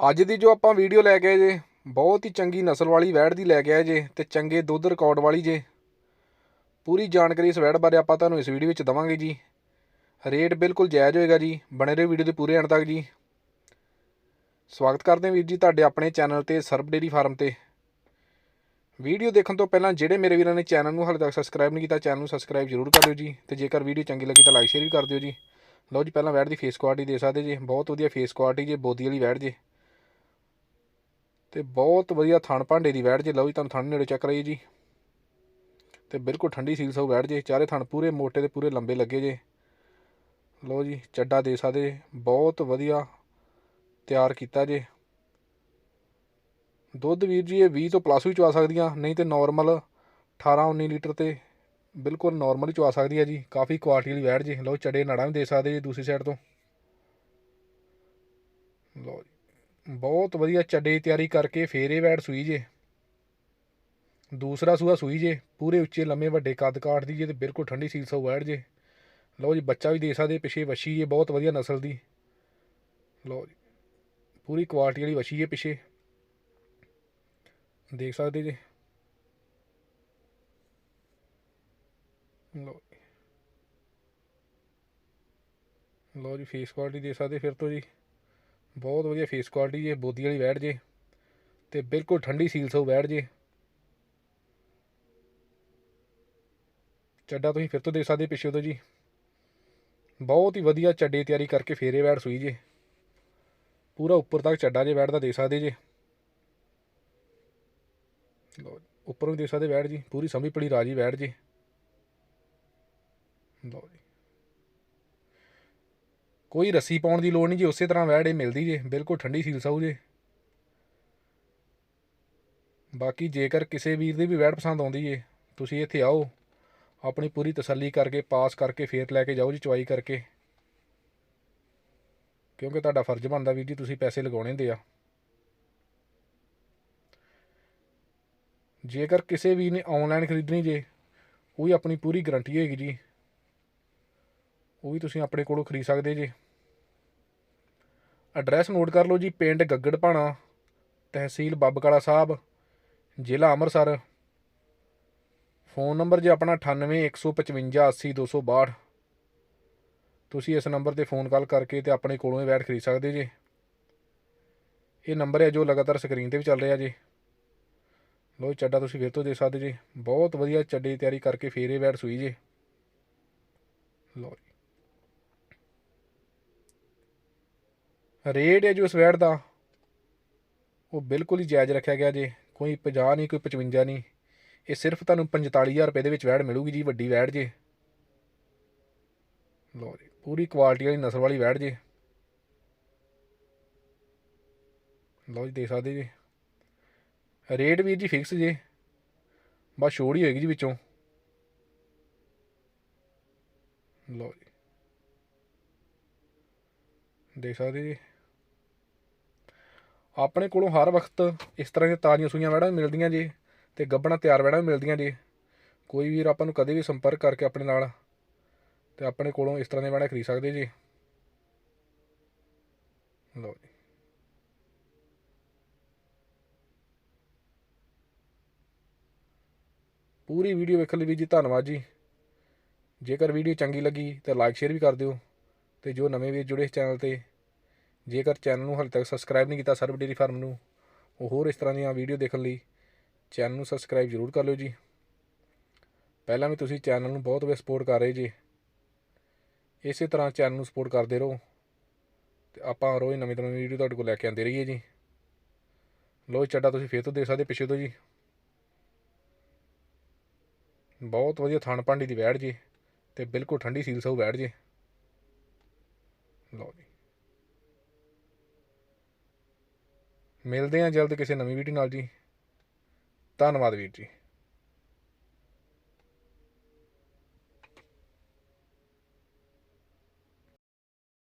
ਅੱਜ ਦੀ ਜੋ ਆਪਾਂ ਵੀਡੀਓ ਲੈ ਕੇ ਆਏ ਜੇ, ਬਹੁਤ ਹੀ ਚੰਗੀ ਨਸਲ ਵਾਲੀ ਵੈੜ ਦੀ ਲੈ ਕੇ ਆਏ ਜੇ ਤੇ ਚੰਗੇ ਦੁੱਧ ਰਿਕਾਰਡ ਵਾਲੀ ਜੇ। ਪੂਰੀ ਜਾਣਕਾਰੀ ਇਸ ਵੈੜ ਬਾਰੇ ਆਪਾਂ ਤੁਹਾਨੂੰ ਇਸ ਵੀਡੀਓ ਵਿੱਚ ਦਵਾਂਗੇ ਜੀ। ਰੇਟ ਬਿਲਕੁਲ ਜਾਇਜ਼ ਹੋਏਗਾ ਜੀ, ਬਣੇ ਰਹੋ ਵੀਡੀਓ ਦੇ ਪੂਰੇ ਅੰਤ ਤੱਕ ਜੀ। ਸਵਾਗਤ ਕਰਦੇ ਹਾਂ ਵੀਰ ਜੀ ਤੁਹਾਡੇ ਆਪਣੇ ਚੈਨਲ ਤੇ ਸਰਬ ਡੇਰੀ ਫਾਰਮ ਤੇ। ਵੀਡੀਓ ਦੇਖਣ ਤੋਂ ਪਹਿਲਾਂ ਜਿਹੜੇ ਮੇਰੇ ਵੀਰਾਂ ਨੇ ਚੈਨਲ ਨੂੰ ਹਾਲੇ ਤੱਕ ਸਬਸਕ੍ਰਾਈਬ ਨਹੀਂ ਕੀਤਾ, ਚੈਨਲ ਨੂੰ ਸਬਸਕ੍ਰਾਈਬ ਜ਼ਰੂਰ ਕਰ ਲਿਓ ਜੀ ਤੇ ਜੇਕਰ ਵੀਡੀਓ ਚੰਗੀ ਲੱਗੀ ਤਾਂ ਲਾਈਕ ਸ਼ੇਅਰ ਵੀ ਕਰ ਦਿਓ ਜੀ। ਲਓ ਜੀ, ਪਹਿਲਾਂ ਵੈੜ ਦੀ ਫੇਸ ਕੁਆਲਿਟੀ ਦੇ ਸਕਦੇ ਜੀ, ਬਹੁਤ ਵਧੀਆ ਫੇਸ ਕੁਆਲਿਟੀ ਜੇ, ਬੋਦੀ ਵਾਲੀ ਵੈੜ ਜੇ। ਤੇ ਬਹੁਤ ਵਧੀਆ ਥਣ ਭਾਂਡੇ ਦੀ ਵੈੜ ਜੇ, ਲਓ ਜੀ, ਤੁਹਾਨੂੰ ਥਣ ਨੇੜੇ ਚੈੱਕ ਕਰਾਈਏ ਜੀ। ਤੇ ਬਿਲਕੁਲ ਠੰਡੀ ਸੀਲ ਸੋ ਵੈੜ ਜੇ, ਚਾਰੇ ਥਣ ਪੂਰੇ ਮੋਟੇ ਤੇ ਪੂਰੇ ਲੰਬੇ ਲੱਗੇ ਜੇ। ਲਓ ਜੀ, ਚੱਡਾ ਦੇ ਸਕਦੇ ਬਹੁਤ ਵਧੀਆ ਤਿਆਰ ਕੀਤਾ ਜੇ। ਦੁੱਧ ਵੀਰ ਜੀ, ਇਹ 20 ਤੋਂ ਪਲੱਸ ਵੀ ਚਵਾ ਸਕਦੀਆਂ, ਨਹੀਂ ਤੇ ਨਾਰਮਲ 18 19 ਲੀਟਰ ਤੇ ਬਿਲਕੁਲ ਨਾਰਮਲ ਹੀ ਚਵਾ ਸਕਦੀ ਹੈ ਜੀ, ਕਾਫੀ ਕੁਆਲਿਟੀ ਵਾਲੀ ਵੈੜ ਜੀ। ਲਓ ਚੜੇ ਨਾੜਾਂ ਵੀ ਦੇ ਸਕਦੇ ਜੀ ਦੂਸਰੀ ਸਾਈਡ ਤੋਂ। ਲਓ ਜੀ। ਬਹੁਤ ਵਧੀਆ ਚੱਡੇ ਦੀ ਤਿਆਰੀ ਕਰਕੇ ਫੇਰ ਇਹ ਵੈੜ ਸੂਈ ਜੇ। ਦੂਸਰਾ ਸੂਆ ਸੂਈ ਜੇ, ਪੂਰੇ ਉੱਚੇ ਲੰਮੇ ਵੱਡੇ ਕੱਦ ਕਾਠ ਦੀ ਜੇ ਤੇ ਬਿਲਕੁਲ ਠੰਡੀ ਸੀਲ ਸੋ ਵੈੜ ਜੇ। ਲਓ ਜੀ, ਬੱਚਾ ਵੀ ਦੇ ਸਕਦੇ ਪਿੱਛੇ ਵਸ਼ੀ ਜੇ, ਬਹੁਤ ਵਧੀਆ ਨਸਲ ਦੀ। ਲਓ ਜੀ, ਪੂਰੀ ਕੁਆਲਿਟੀ ਵਾਲੀ ਵਸ਼ੀ ਹੈ ਪਿੱਛੇ। ਦੇਖ ਸਕਦੇ ਜੀ। ਲਓ ਜੀ। ਲਓ ਜੀ ਫੇਸ ਕੁਆਲਿਟੀ ਦੇ ਸਕਦੇ ਫਿਰ ਤੋਂ ਜੀ। ਬਹੁਤ ਵਧੀਆ ਫੇਸ ਕੁਆਲਿਟੀ ਜੇ ਬੋਦੀ ਵਾਲੀ ਬੈਠ ਜੇ ਤੇ ਬਿਲਕੁਲ ਠੰਡੀ ਸੀਲ ਸੋ ਬੈਠ ਜੇ। ਚੱਡਾ ਤੁਸੀਂ ਫਿਰ ਤੋਂ ਦੇਖ ਸਕਦੇ ਪਿੱਛੇ ਤੋਂ ਜੀ। ਬਹੁਤ ਹੀ ਵਧੀਆ ਚੱਡੇ ਤਿਆਰੀ ਕਰਕੇ ਫੇਰੇ ਬੈਠ ਸੂਈ ਜੇ। ਪੂਰਾ ਉੱਪਰ ਤੱਕ ਚੱਡਾ ਜੇ ਬੈਠਦਾ ਦਾ ਦੇ ਸਕਦੇ ਜੇ। ਲਓ ਜੀ, ਉੱਪਰੋਂ ਵੀ ਦੇ ਸਕਦੇ ਬੈਠ ਜੀ ਪੂਰੀ ਸੰਭੀ ਪੜੀ ਰਾਜੀ ਬੈਠ ਜੀ। ਲਓ ਜੀ। ਕੋਈ ਰੱਸੀ ਪਾਉਣ ਦੀ ਲੋੜ ਨਹੀਂ ਜੀ, ਉਸੇ ਤਰ੍ਹਾਂ ਵੈੜ ਇਹ ਮਿਲਦੀ ਜੇ, ਬਿਲਕੁਲ ਠੰਡੀ ਸੀਲ ਸਾਊ ਜੇ। ਬਾਕੀ ਜੇਕਰ ਕਿਸੇ ਵੀਰ ਦੀ ਵੀ ਵੈੜ ਪਸੰਦ ਆਉਂਦੀ ਏ, ਤੁਸੀਂ ਇੱਥੇ ਆਓ, ਆਪਣੀ ਪੂਰੀ ਤਸੱਲੀ ਕਰਕੇ, ਪਾਸ ਕਰਕੇ, ਫੇਰ ਲੈ ਕੇ ਜਾਓ ਜੀ, ਚੁਆਈ ਕਰਕੇ। ਕਿਉਂਕਿ ਤੁਹਾਡਾ ਫਰਜ਼ ਬਣਦਾ ਵੀਰ ਜੀ, ਤੁਸੀਂ ਪੈਸੇ ਲਗਾਉਣੇ ਦੇ ਆ। ਜੇਕਰ ਕਿਸੇ ਵੀ ਨੇ ਆਨਲਾਈਨ ਖਰੀਦਣੀ ਜੇ, ਉਹ ਵੀ ਆਪਣੀ ਪੂਰੀ ਗਾਰੰਟੀ ਹੋਏਗੀ ਜੀ। ਉਹ ਵੀ ਤੁਸੀਂ ਆਪਣੇ ਕੋਲੋਂ ਖਰੀਦ ਸਕਦੇ ਜੇ। ਐਡਰੈਸ ਨੋਟ ਕਰ ਲਓ ਜੀ, ਪਿੰਡ ਗੱਗੜਪਾਣਾ ਤਹਿਸੀਲ ਬੱਬਕਾਲਾ ਸਾਹਿਬ, ਜ਼ਿਲ੍ਹਾ ਅੰਮ੍ਰਿਤਸਰ। ਫੋਨ ਨੰਬਰ ਜੀ ਆਪਣਾ 9815580262 ਤੁਸੀਂ ਇਸ ਨੰਬਰ ਤੇ ਫੋਨ ਕਾਲ ਕਰਕੇ ਤੇ ਆਪਣੇ ਕੋਲੋਂ ਇਹ ਬੈਟ ਖਰੀਦ ਸਕਦੇ ਜੇ। ਇਹ ਨੰਬਰ ਹੈ ਜੋ ਲਗਾਤਾਰ ਸਕਰੀਨ ਤੇ ਵੀ ਚੱਲ ਰਿਹਾ ਜੀ। ਲੋ ਚੱਡਾ ਤੁਸੀਂ ਫਿਰ ਤੋਂ ਦੇਖ ਸਕਦੇ ਜੀ। ਬਹੁਤ ਵਧੀਆ ਚੱਡੇ ਦੀ ਤਿਆਰੀ ਕਰਕੇ ਫੇਰ ਇਹ ਵੈਟ ਸੂਈ ਜੇ। ਲੋ ਰੇਟ ਹੈ ਜੋ ਇਸ ਵੈਟ ਦਾ। ਉਹ ਬਿਲਕੁਲ ਹੀ ਜਾਇਜ਼ ਰੱਖਿਆ ਗਿਆ ਜੇ। ਕੋਈ 50 ਨਹੀਂ, ਕੋਈ 55 ਨਹੀਂ। ਇਹ ਸਿਰਫ ਤੁਹਾਨੂੰ 45000 ਰੁਪਏ ਦੇ ਵਿੱਚ ਵੈੜ ਮਿਲੂਗੀ ਜੀ, ਵੱਡੀ ਵੈੜ ਜੇ। ਲਓ ਜੀ, ਪੂਰੀ ਕੁਆਲਿਟੀ ਵਾਲੀ ਨਸਲ ਵਾਲੀ ਵੈੜ ਜੇ। ਲਓ ਜੀ, ਦੇਖ ਸਕਦੇ ਜੀ। ਰੇਟ ਵੀ ਜੀ ਫਿਕਸ ਜੇ। ਬਸ ਛੋੜ ਹੀ ਹੋਏਗੀ ਜੀ ਵਿੱਚੋਂ। ਲਓ ਜੀ। ਦੇਖ ਸਕਦੇ ਜੀ। ਆਪਣੇ ਕੋਲੋਂ ਹਰ ਵਕਤ ਇਸ ਤਰ੍ਹਾਂ ਦੀਆਂ ਤਾਜ਼ੀਆਂ ਸੂਈਆਂ ਵੈੜਾਂ ਵੀ ਮਿਲਦੀਆਂ ਜੀ ਤੇ ਗੱਬਣਾ ਤਿਆਰ ਵੈੜਾਂ ਵੀ ਮਿਲਦੀਆਂ ਜੀ। ਕੋਈ ਵੀਰ ਆਪਾਂ ਨੂੰ ਕਦੇ ਵੀ ਸੰਪਰਕ ਕਰਕੇ ਆਪਣੇ ਨਾਲ ਤੇ ਆਪਣੇ ਕੋਲੋਂ ਇਸ ਤਰ੍ਹਾਂ ਦੇ ਵੈੜਾਂ ਖਰੀਦ ਸਕਦੇ ਜੀ। ਲਓ ਜੀ। ਪੂਰੀ ਵੀਡੀਓ ਵੇਖਣ ਲਈ ਵੀ ਜੀ ਧੰਨਵਾਦ ਜੀ। ਜੇਕਰ ਵੀਡੀਓ ਚੰਗੀ ਲੱਗੀ ਤਾਂ ਲਾਈਕ ਸ਼ੇਅਰ ਵੀ ਕਰ ਦਿਓ ਤੇ ਜੋ ਨਵੇਂ ਵੀਰ ਜੁੜੇ ਇਸ ਚੈਨਲ ਤੇ ਜੇਕਰ ਚੈਨਲ ਨੂੰ ਹਾਲੇ ਤੱਕ ਸਬਸਕ੍ਰਾਈਬ ਨਹੀਂ ਕੀਤਾ ਸਰਬ ਡੇਰੀ ਫਾਰਮ ਨੂੰ, ਉਹ ਹੋਰ ਇਸ ਤਰ੍ਹਾਂ ਦੀਆਂ ਵੀਡੀਓ ਦੇਖਣ ਲਈ ਚੈਨਲ ਨੂੰ ਸਬਸਕ੍ਰਾਈਬ ਜ਼ਰੂਰ ਕਰ ਲਿਓ ਜੀ। ਪਹਿਲਾਂ ਵੀ ਤੁਸੀਂ ਚੈਨਲ ਨੂੰ ਬਹੁਤ ਵਧੀਆ ਸਪੋਰਟ ਕਰ ਰਹੇ ਜੀ, ਇਸੇ ਤਰ੍ਹਾਂ ਚੈਨਲ ਨੂੰ ਸਪੋਰਟ ਕਰਦੇ ਰਹੋ, ਤੇ ਆਪਾਂ ਰੋਜ਼ ਨਵੀਂ ਤੋਂ ਨਵੀਂ ਵੀਡੀਓ ਤੁਹਾਡੇ ਕੋਲ ਲੈ ਕੇ ਆਉਂਦੇ ਰਹੀਏ ਜੀ। ਲੋ ਚੱਡਾ ਤੁਸੀਂ ਫੇਰ ਤੋਂ ਦੇਖ ਸਕਦੇ ਪਿੱਛੇ ਤੋਂ ਜੀ। ਬਹੁਤ ਵਧੀਆ ਥਣ ਭਾਂਡੀ ਦੀ ਵੈੜ ਜੀ, ਤੇ ਬਿਲਕੁਲ ਠੰਡੀ ਸੀਲ ਸਹੂ ਵੈੜ ਜੀ। ਲਓ ਜੀ। ਮਿਲਦੇ ਹਾਂ ਜਲਦ ਕਿਸੇ ਨਵੀਂ ਵੀਡੀਓ ਨਾਲ ਜੀ। ਧੰਨਵਾਦ ਵੀਰ ਜੀ।